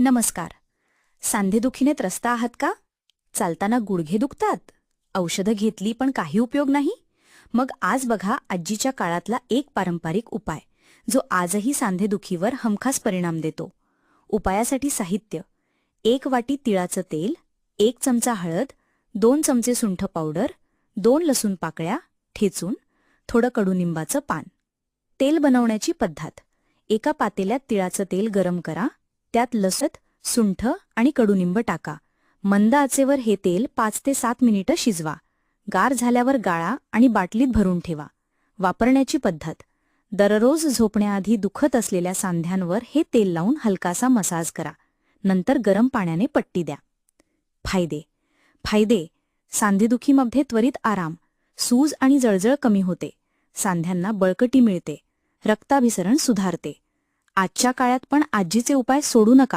नमस्कार. सांधेदुखीने त्रस्त आहात का? चालताना गुडघे दुखतात. औषधं घेतली पण काही उपयोग नाही? मग आज बघा आजीच्या काळातला एक पारंपरिक उपाय जो आजही सांधेदुखीवर हमखास परिणाम देतो. उपायासाठी साहित्य एक वाटी तिळाचं तेल एक चमचा हळद दोन चमचे सुंठ पावडर दोन लसूण पाकळ्या ठेचून थोडं कडुनिंबाचं पान. तेल बनवण्याची पद्धत एका पातेल्यात तिळाचं तेल गरम करा त्यात लसत सुंठ आणि कडुनिंब टाका. मंद आचेवर हे तेल पाच ते सात मिनिटं शिजवा. गार झाल्यावर गाळा आणि बाटलीत भरून ठेवा. वापरण्याची पद्धत. दररोज झोपण्याआधी दुखत असलेल्या सांध्यांवर हे तेल लावून हलकासा मसाज करा. नंतर गरम पाण्याने पट्टी द्या. फायदे. फायदे. सांधेदुखीमध्ये त्वरित आराम. सूज आणि जळजळ कमी होते. सांध्यांना बळकटी मिळते. रक्ताभिसरण सुधारते. आजच्या काळात पण आजीचे उपाय सोडू नका.